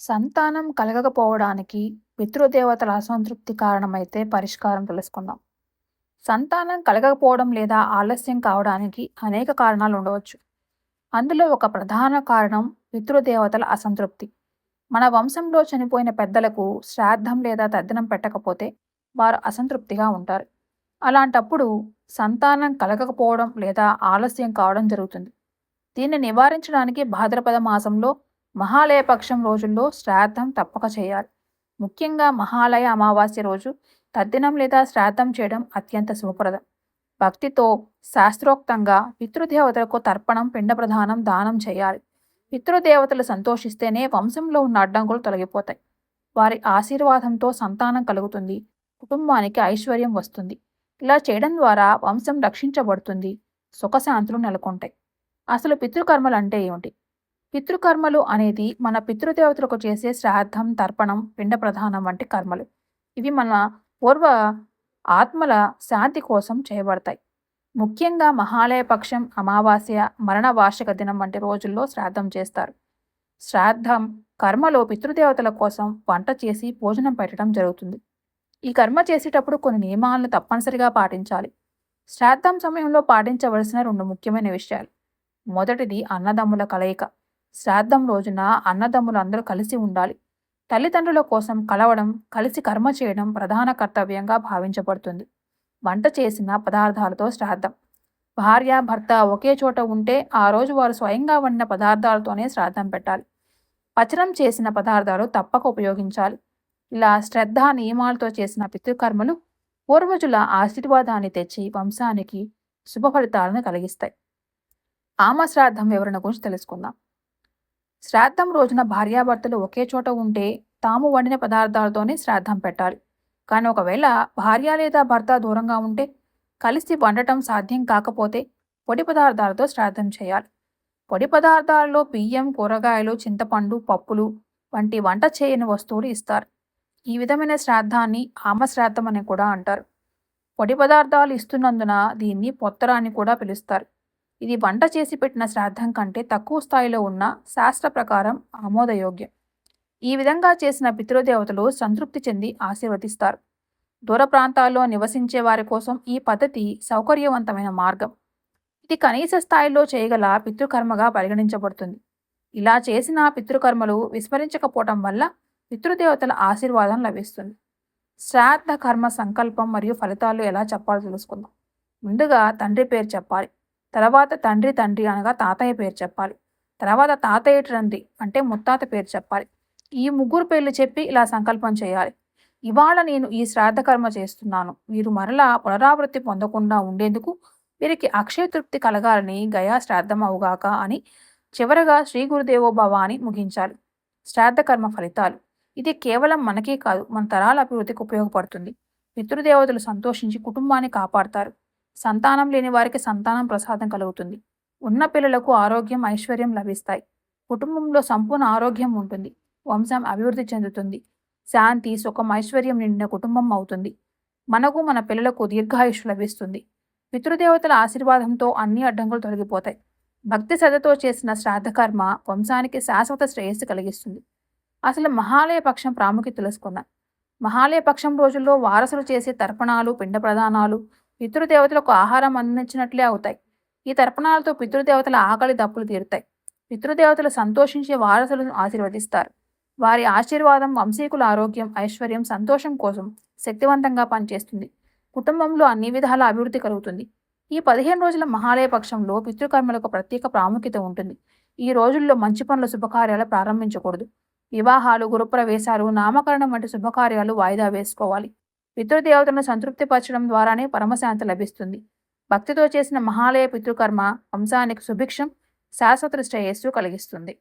సంతానం కలగకపోవడానికి పితృదేవతల అసంతృప్తి కారణమైతే పరిష్కారం తెలుసుకుందాం. సంతానం కలగకపోవడం లేదా ఆలస్యం కావడానికి అనేక కారణాలు ఉండవచ్చు. అందులో ఒక ప్రధాన కారణం పితృదేవతల అసంతృప్తి. మన వంశంలో చనిపోయిన పెద్దలకు శ్రాద్ధం లేదా తద్దినం పెట్టకపోతే వారు అసంతృప్తిగా ఉంటారు. అలాంటప్పుడు సంతానం కలగకపోవడం లేదా ఆలస్యం కావడం జరుగుతుంది. దీన్ని నివారించడానికి భాద్రపద మాసంలో మహాలయ పక్షం రోజుల్లో శ్రాద్ధం తప్పక చేయాలి. ముఖ్యంగా మహాలయ అమావాస్య రోజు తద్దినం లేదా శ్రాద్ధం చేయడం అత్యంత శుభప్రదం. భక్తితో శాస్త్రోక్తంగా పితృదేవతలకు తర్పణం పిండ ప్రధానం దానం చేయాలి. పితృదేవతలు సంతోషిస్తేనే వంశంలో ఉన్న అడ్డంకులు తొలగిపోతాయి. వారి ఆశీర్వాదంతో సంతానం కలుగుతుంది. కుటుంబానికి ఐశ్వర్యం వస్తుంది. ఇలా చేయడం ద్వారా వంశం రక్షించబడుతుంది. సుఖశాంతులు నెలకొంటాయి. అసలు పితృకర్మలు అంటే ఏమిటి? పితృకర్మలు అనేది మన పితృదేవతలకు చేసే శ్రాద్ధం తర్పణం పిండ ప్రధానం వంటి కర్మలు. ఇవి మన పూర్వ ఆత్మల శాంతి కోసం చేయబడతాయి. ముఖ్యంగా మహాలయ పక్షం అమావాస్య మరణ వార్షిక దినం వంటి రోజుల్లో శ్రాద్ధం చేస్తారు. శ్రాద్ధం కర్మలో పితృదేవతల కోసం వంట చేసి భోజనం పెట్టడం జరుగుతుంది. ఈ కర్మ చేసేటప్పుడు కొన్ని నియమాలను తప్పనిసరిగా పాటించాలి. శ్రాద్ధం సమయంలో పాటించవలసిన రెండు ముఖ్యమైన విషయాలు. మొదటిది అన్నదమ్ముల కలయిక. శ్రాద్ధం రోజున అన్నదమ్ములు అందరూ కలిసి ఉండాలి. తల్లిదండ్రుల కోసం కలవడం కలిసి కర్మ చేయడం ప్రధాన కర్తవ్యంగా భావించబడుతుంది. వంట చేసిన పదార్థాలతో శ్రాద్ధం. భార్య భర్త ఒకే చోట ఉంటే ఆ రోజు వారు స్వయంగా వండిన పదార్థాలతోనే శ్రాద్ధం పెట్టాలి. పచనం చేసిన పదార్థాలు తప్పక ఉపయోగించాలి. ఇలా శ్రద్ధ నియమాలతో చేసిన పితృకర్మలు పూర్వజుల ఆశీర్వాదాన్ని తెచ్చి వంశానికి శుభ ఫలితాలను కలిగిస్తాయి. ఆమ శ్రాద్ధం వివరణ గురించి తెలుసుకుందాం. శ్రాద్ధం రోజున భార్యాభర్తలు ఒకే చోట ఉంటే తాము వండిన పదార్థాలతోనే శ్రాద్ధం పెట్టాలి. కానీ ఒకవేళ భార్య లేదా భర్త దూరంగా ఉంటే కలిసి వండటం సాధ్యం కాకపోతే పొడి పదార్థాలతో శ్రాద్ధం చేయాలి. పొడి పదార్థాలలో బియ్యం కూరగాయలు చింతపండు పప్పులు వంటి వంట చేయని వస్తువులు ఇస్తారు. ఈ విధమైన శ్రాద్ధాన్ని ఆమశ్రాద్ధం అని కూడా అంటారు. పొడి పదార్థాలు ఇస్తున్నందున దీన్ని పొత్తర అని కూడా పిలుస్తారు. ఇది వంట చేసి పెట్టిన శ్రాద్ధం కంటే తక్కువ స్థాయిలో ఉన్న శాస్త్ర ప్రకారం ఆమోదయోగ్యం. ఈ విధంగా చేసిన పితృదేవతలు సంతృప్తి చెంది ఆశీర్వదిస్తారు. దూర ప్రాంతాల్లో నివసించే వారి కోసం ఈ పద్ధతి సౌకర్యవంతమైన మార్గం. ఇది కనీస స్థాయిలో చేయగల పితృకర్మగా పరిగణించబడుతుంది. ఇలా చేసిన పితృకర్మలు విస్మరించకపోవటం వల్ల పితృదేవతల ఆశీర్వాదం లభిస్తుంది. శ్రాద్ధ కర్మ సంకల్పం మరియు ఫలితాలు ఎలా చెప్పాలో తెలుసుకుందాం. ముందుగా తండ్రి పేరు చెప్పాలి. తర్వాత తండ్రి తండ్రి అనగా తాతయ్య పేరు చెప్పాలి. తర్వాత తాతయ్య తండ్రి అంటే ముత్తాత పేరు చెప్పాలి. ఈ ముగ్గురు పేర్లు చెప్పి ఇలా సంకల్పం చేయాలి. ఇవాళ నేను ఈ శ్రాద్ధకర్మ చేస్తున్నాను. వీరు మరలా పునరావృత్తి పొందకుండా ఉండేందుకు వీరికి అక్షయ తృప్తి కలగాలని గయా శ్రాద్ధం అవుగాక అని చివరగా శ్రీ గురుదేవో భవ అని ముగించాలి శ్రాద్ధకర్మ ఫలితాలు. ఇది కేవలం మనకే కాదు మన తరాల అభివృద్ధికి ఉపయోగపడుతుంది. పితృదేవతలు సంతోషించి కుటుంబాన్ని కాపాడతారు. సంతానం లేని వారికి సంతానం ప్రసాదం కలుగుతుంది. ఉన్న పిల్లలకు ఆరోగ్యం ఐశ్వర్యం లభిస్తాయి. కుటుంబంలో సంపూర్ణ ఆరోగ్యం ఉంటుంది. వంశం అభివృద్ధి చెందుతుంది. శాంతి సుఖం ఐశ్వర్యం నిండిన కుటుంబం అవుతుంది. మనకు మన పిల్లలకు దీర్ఘాయుష్ లభిస్తుంది. పితృదేవతల ఆశీర్వాదంతో అన్ని అడ్డంకులు తొలగిపోతాయి. భక్తి శ్రద్ధతో చేసిన శ్రాద్ధకర్మ వంశానికి శాశ్వత శ్రేయస్సు కలిగిస్తుంది. అసలు మహాలయ పక్షం ప్రాముఖ్యత తెలుసుకుందాం. మహాలయ పక్షం రోజుల్లో వారసులు చేసే తర్పణాలు పిండ ప్రదానాలు పితృదేవతలకు ఆహారం అందించినట్లే అవుతాయి. ఈ తర్పణాలతో పితృదేవతల ఆకలి దప్పులు తీరుతాయి. పితృదేవతలు సంతోషించే వారసులను ఆశీర్వదిస్తారు. వారి ఆశీర్వాదం వంశీకుల ఆరోగ్యం ఐశ్వర్యం సంతోషం కోసం శక్తివంతంగా పనిచేస్తుంది. కుటుంబంలో అన్ని విధాల అభివృద్ధి కలుగుతుంది. ఈ పదిహేను రోజుల మహాలయ పక్షంలో పితృకర్మలకు ప్రత్యేక ప్రాముఖ్యత ఉంటుంది. ఈ రోజుల్లో మంచి పనుల శుభకార్యాలు ప్రారంభించకూడదు. వివాహాలు గురుప్రవేశాలు నామకరణం వంటి శుభకార్యాలు వాయిదా వేసుకోవాలి. పితృదేవతలను సంతృప్తిపరచడం ద్వారానే పరమశాంతి లభిస్తుంది. భక్తితో చేసిన మహాలయ పితృకర్మ వంశానికి సుభిక్షం శాశ్వత శ్రేయస్సు కలిగిస్తుంది.